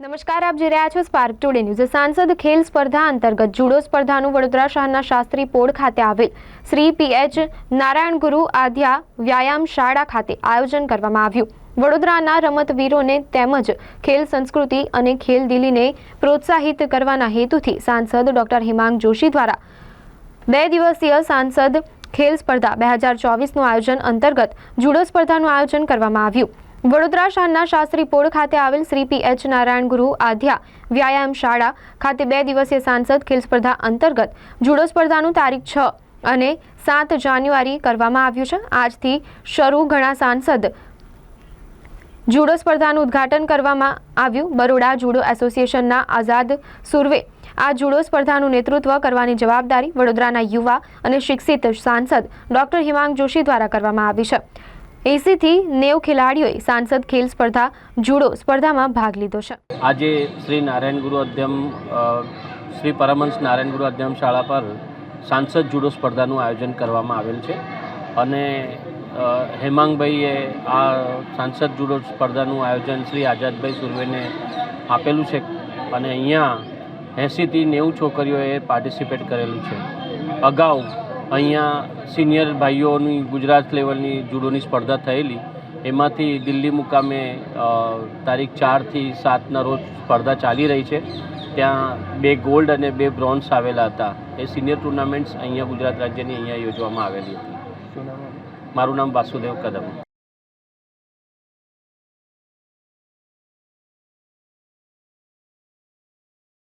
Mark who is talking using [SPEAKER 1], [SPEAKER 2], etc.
[SPEAKER 1] નમસ્કાર, આપ જોઈ રહ્યા છો સ્પાર્ક ટુડે ન્યૂઝ સાંસદ ખેલ સ્પર્ધા અંતર્ગત જુડો સ્પર્ધાનું વડોદરા શહેરના શાસ્ત્રી પોળ ખાતે આવેલ શ્રી પીએચ નારાયણ ગુરુ આધ્યા વ્યાયામ શાળા ખાતે આયોજન કરવામાં આવ્યું. વડોદરાના રમતવીરોને તેમજ ખેલ સંસ્કૃતિ અને ખેલ દિલીને પ્રોત્સાહિત કરવાના હેતુથી સાંસદ ડોક્ટર હિમાંગ જોશી દ્વારા બે દિવસીય સાંસદ ખેલ સ્પર્ધા બે હજાર ચોવીસનું આયોજન અંતર્ગત જુડો સ્પર્ધાનું આયોજન કરવામાં આવ્યું. વડોદરા શહેરના શાસ્ત્રી પોળ ખાતે આવેલ શ્રી પી એચ નારાયણ ગુરુ આધ્યા વ્યાયામ શાળા ખાતે બે દિવસીય સાંસદ ખેલ સ્પર્ધા અંતર્ગત જુડો સ્પર્ધાનું તારીખ છ અને સાત જાન્યુઆરી કરવામાં આવ્યું છે. આજથી શરૂ ઘણા સાંસદ જુડો સ્પર્ધાનું ઉદ્ઘાટન કરવામાં આવ્યું. બરોડા જુડો એસોસિએશનના આઝાદ સુરવે આ જુડો સ્પર્ધાનું નેતૃત્વ કરવાની જવાબદારી વડોદરાના યુવા અને શિક્ષિત સાંસદ ડોક્ટર હિમાંગ જોશી દ્વારા કરવામાં આવી છે. એસીથી નેવ ખેલાડીઓએ સાંસદ ખેલ સ્પર્ધા, જુડો સ્પર્ધામાં ભાગ લીધો છે.
[SPEAKER 2] આજે શ્રી નારાયણ ગુરુ અધ્યમ શ્રી પરમહંસ નારાયણ ગુરુ અધ્યમ શાળા પર સાંસદ જુડો સ્પર્ધાનું આયોજન કરવામાં આવેલ છે. અને હેમાંગભાઈએ આ સાંસદ જુડો સ્પર્ધાનું આયોજન શ્રી આઝાદભાઈ સુર્વેને આપેલું છે અને અહીંયા એંસીથી નેવું છોકરીઓએ પાર્ટિસિપેટ કરેલું છે. અગાઉ અહીંયા સિનિયર ભાઈઓની ગુજરાત લેવલની જુડોની સ્પર્ધા થયેલી. એમાંથી દિલ્હી મુકામે તારીખ ચારથી સાતના રોજ સ્પર્ધા ચાલી રહી છે. ત્યાં બે ગોલ્ડ અને બે બ્રોન્ઝ આવેલા હતા. એ સિનિયર ટુર્નામેન્ટ્સ અહીંયા ગુજરાત રાજ્યની અહીંયા યોજવામાં આવેલી હતી. મારું નામ વાસુદેવ કદમ.